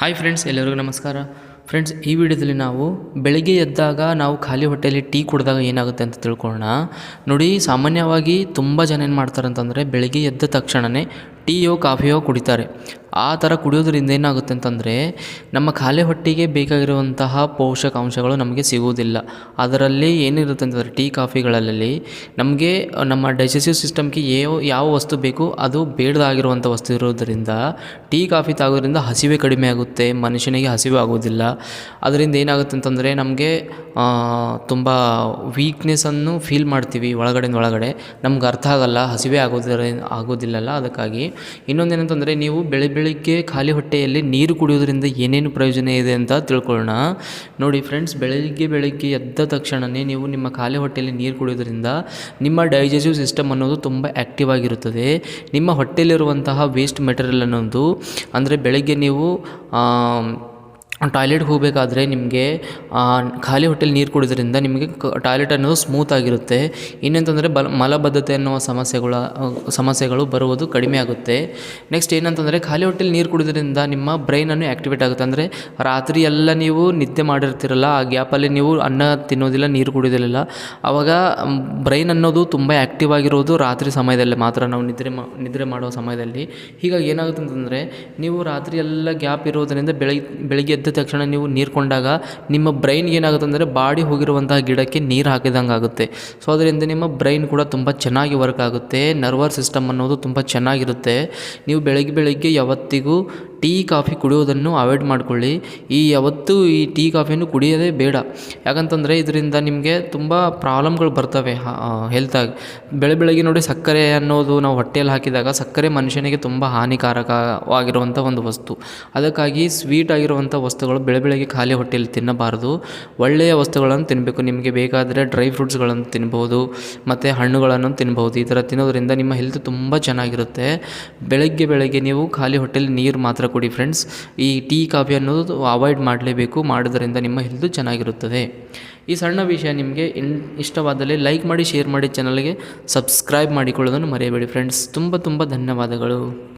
Hi friends ಎಲ್ಲರಿಗೂ ನಮಸ್ಕಾರ. Friends ಈ ವಿಡಿಯೋದಲ್ಲಿ ನಾವು ಬೆಳಗ್ಗೆ ಎದ್ದಾಗ ನಾವು ಖಾಲಿ ಹೊಟ್ಟೆಯಲ್ಲಿ ಟೀ ಕುಡಿದಾಗ ಏನಾಗುತ್ತೆ ಅಂತ ತಿಳ್ಕೊಳ್ಳೋಣ. ನೋಡಿ, ಸಾಮಾನ್ಯವಾಗಿ ತುಂಬ ಜನ ಏನು ಮಾಡ್ತಾರೆ ಅಂತಂದರೆ ಬೆಳಗ್ಗೆ ಎದ್ದ ತಕ್ಷಣವೇ ಟೀಯೋ ಕಾಫಿಯೋ ಕುಡಿತಾರೆ. ಆ ಥರ ಕುಡಿಯೋದ್ರಿಂದ ಏನಾಗುತ್ತೆ ಅಂತಂದರೆ, ನಮ್ಮ ಖಾಲಿ ಹೊಟ್ಟೆಗೆ ಬೇಕಾಗಿರುವಂತಹ ಪೋಷಕಾಂಶಗಳು ನಮಗೆ ಸಿಗುವುದಿಲ್ಲ. ಅದರಲ್ಲಿ ಏನಿರುತ್ತೆ ಅಂತಂದರೆ, ಟೀ ಕಾಫಿಗಳಲ್ಲಿ ನಮಗೆ, ನಮ್ಮ ಡೈಜೆಸ್ಟಿವ್ ಸಿಸ್ಟಮ್ಗೆ ಯಾವ ಯಾವ ವಸ್ತು ಬೇಕು ಅದು ಬೇಡದಾಗಿರುವಂಥ ವಸ್ತು ಇರೋದರಿಂದ, ಟೀ ಕಾಫಿ ತಾಗೋದ್ರಿಂದ ಹಸಿವೆ ಕಡಿಮೆ ಆಗುತ್ತೆ, ಮನುಷ್ಯನಿಗೆ ಹಸಿವೆ ಆಗೋದಿಲ್ಲ ಅದರಿಂದ ಏನಾಗುತ್ತೆ ಅಂತಂದರೆ, ನಮಗೆ ತುಂಬ ವೀಕ್ನೆಸ್ಸನ್ನು ಫೀಲ್ ಮಾಡ್ತೀವಿ ಒಳಗಡೆಯಿಂದ ಒಳಗಡೆ. ನಮ್ಗೆ ಅರ್ಥ ಆಗಲ್ಲ, ಹಸಿವೆ ಆಗೋದ್ರ ಆಗೋದಿಲ್ಲಲ್ಲ ಅದಕ್ಕಾಗಿ ಇನ್ನೊಂದು ಏನಂತಂದರೆ ನೀವು ಬೆಳೆ ಬೆಳಿಗ್ಗೆ ಖಾಲಿ ಹೊಟ್ಟೆಯಲ್ಲಿ ನೀರು ಕುಡಿಯೋದ್ರಿಂದ ಏನೇನು ಪ್ರಯೋಜನ ಇದೆ ಅಂತ ತಿಳ್ಕೊಳ್ಳೋಣ. ನೋಡಿ ಫ್ರೆಂಡ್ಸ್ ಬೆಳಿಗ್ಗೆ ಬೆಳಗ್ಗೆ ಎದ್ದ ತಕ್ಷಣವೇ ನೀವು ನಿಮ್ಮ ಖಾಲಿ ಹೊಟ್ಟೆಯಲ್ಲಿ ನೀರು ಕುಡಿಯೋದ್ರಿಂದ ನಿಮ್ಮ ಡೈಜೆಸ್ಟಿವ್ ಸಿಸ್ಟಮ್ ಅನ್ನೋದು ತುಂಬ ಆ್ಯಕ್ಟಿವ್ ಆಗಿರುತ್ತದೆ. ನಿಮ್ಮ ಹೊಟ್ಟೆಯಲ್ಲಿರುವಂತಹ ವೇಸ್ಟ್ ಮೆಟೀರಿಯಲ್ ಅನ್ನೋದು, ಅಂದರೆ ಬೆಳಗ್ಗೆ ನೀವು ಟಾಯ್ಲೆಟ್ಗೆ ಹೋಗಬೇಕಾದ್ರೆ ನಿಮಗೆ ಖಾಲಿ ಹೊಟ್ಟೆಲಿ ನೀರು ಕುಡಿದ್ರಿಂದ ನಿಮಗೆ ಟಾಯ್ಲೆಟ್ ಅನ್ನೋದು ಸ್ಮೂತ್ ಆಗಿರುತ್ತೆ. ಇನ್ನೆಂತಂದರೆ ಬಲ, ಮಲಬದ್ಧತೆ ಅನ್ನುವ ಸಮಸ್ಯೆಗಳ ಸಮಸ್ಯೆಗಳು ಬರುವುದು ಕಡಿಮೆ ಆಗುತ್ತೆ. ನೆಕ್ಸ್ಟ್ ಏನಂತಂದರೆ ಖಾಲಿ ಹೊಟ್ಟೆಲಿ ನೀರು ಕುಡಿಯೋದ್ರಿಂದ ನಿಮ್ಮ ಬ್ರೈನನ್ನು ಆ್ಯಕ್ಟಿವೇಟ್ ಆಗುತ್ತೆ. ಅಂದರೆ ರಾತ್ರಿ ಎಲ್ಲ ನೀವು ನಿದ್ದೆ ಮಾಡಿರ್ತೀರಲ್ಲ, ಆ ಗ್ಯಾಪಲ್ಲಿ ನೀವು ಅನ್ನ ತಿನ್ನೋದಿಲ್ಲ, ನೀರು ಕುಡಿಯೋದಿಲ್ಲ ಆವಾಗ ಬ್ರೈನ್ ಅನ್ನೋದು ತುಂಬ ಆ್ಯಕ್ಟಿವ್ ಆಗಿರೋದು ರಾತ್ರಿ ಸಮಯದಲ್ಲಿ ಮಾತ್ರ, ನಾವು ನಿದ್ರೆ ಮಾ, ನಿದ್ರೆ ಮಾಡುವ ಸಮಯದಲ್ಲಿ. ಹೀಗಾಗಿ ಏನಾಗುತ್ತೆ ಅಂತಂದರೆ, ನೀವು ರಾತ್ರಿ ಎಲ್ಲ ಗ್ಯಾಪ್ ಇರೋದರಿಂದ ಬೆಳಗ್ಗೆ ಬೆಳಿಗ್ಗೆ ಎದ್ದ ತಕ್ಷಣ ನೀವು ನೀರು ಕೊಂಡಾಗ ನಿಮ್ಮ ಬ್ರೈನ್ಗೆ ಏನಾಗುತ್ತೆ ಅಂದರೆ ಬಾಡಿ ಹೋಗಿರುವಂತಹ ಗಿಡಕ್ಕೆ ನೀರು ಹಾಕಿದಂಗೆ ಆಗುತ್ತೆ. ಸೊ ಅದರಿಂದ ನಿಮ್ಮ ಬ್ರೈನ್ ಕೂಡ ತುಂಬ ಚೆನ್ನಾಗಿ ವರ್ಕ್ ಆಗುತ್ತೆ. ನರ್ವರ್ ಸಿಸ್ಟಮ್ ಅನ್ನೋದು ತುಂಬ ಚೆನ್ನಾಗಿರುತ್ತೆ. ನೀವು ಬೆಳಗ್ಗೆ ಬೆಳಗ್ಗೆ ಯಾವತ್ತಿಗೂ ಟೀ ಕಾಫಿ ಕುಡಿಯೋದನ್ನು ಅವಾಯ್ಡ್ ಮಾಡಿಕೊಳ್ಳಿ. ಈ ಯಾವತ್ತೂ ಈ ಟೀ ಕಾಫಿಯನ್ನು ಕುಡಿಯೋದೇ ಬೇಡ. ಯಾಕಂತಂದರೆ ಇದರಿಂದ ನಿಮಗೆ ತುಂಬ ಪ್ರಾಬ್ಲಮ್ಗಳು ಬರ್ತವೆ ಹೆಲ್ತಾಗಿ ಬೆಳೆ ಬೆಳಗ್ಗೆ ನೋಡಿ ಸಕ್ಕರೆ ಅನ್ನೋದು ನಾವು ಹೊಟ್ಟೆಯಲ್ಲಿ ಹಾಕಿದಾಗ ಸಕ್ಕರೆ ಮನುಷ್ಯನಿಗೆ ತುಂಬ ಹಾನಿಕಾರಕವಾಗಿರುವಂಥ ಒಂದು ವಸ್ತು. ಅದಕ್ಕಾಗಿ ಸ್ವೀಟ್ ಆಗಿರುವಂಥ ವಸ್ತುಗಳು ಬೆಳೆ ಬೆಳಗ್ಗೆ ಖಾಲಿ ಹೊಟ್ಟೆಯಲ್ಲಿ ತಿನ್ನಬಾರದು. ಒಳ್ಳೆಯ ವಸ್ತುಗಳನ್ನು ತಿನ್ನಬೇಕು ನಿಮಗೆ ಬೇಕಾದರೆ ಡ್ರೈ ಫ್ರೂಟ್ಸ್ಗಳನ್ನು ತಿನ್ಬೋದು, ಮತ್ತು ಹಣ್ಣುಗಳನ್ನು ತಿನ್ಬೋದು. ಈ ಥರ ತಿನ್ನೋದ್ರಿಂದ ನಿಮ್ಮ ಹೆಲ್ತ್ ತುಂಬ ಚೆನ್ನಾಗಿರುತ್ತೆ. ಬೆಳಗ್ಗೆ ಬೆಳಗ್ಗೆ ನೀವು ಖಾಲಿ ಹೊಟ್ಟೆಯಲ್ಲಿ ನೀರು ಮಾತ್ರ ಕೊಡಿ ಫ್ರೆಂಡ್ಸ್ ಈ ಟೀ, ಕಾಫಿ ಅನ್ನೋದು ಅವಾಯ್ಡ್ ಮಾಡಲೇಬೇಕು. ಮಾಡೋದರಿಂದ ನಿಮ್ಮ ಹೆಲ್ತ್ ಚೆನ್ನಾಗಿರುತ್ತದೆ. ಈ ಸಣ್ಣ ವಿಷಯ ನಿಮಗೆ ಇನ್, ಇಷ್ಟವಾದಲ್ಲಿ ಲೈಕ್ ಮಾಡಿ ಶೇರ್ ಮಾಡಿ ಚಾನಲ್ಗೆ ಸಬ್ಸ್ಕ್ರೈಬ್ ಮಾಡಿಕೊಳ್ಳೋದನ್ನು ಮರೆಯಬೇಡಿ ಫ್ರೆಂಡ್ಸ್ ತುಂಬ ತುಂಬ ಧನ್ಯವಾದಗಳು.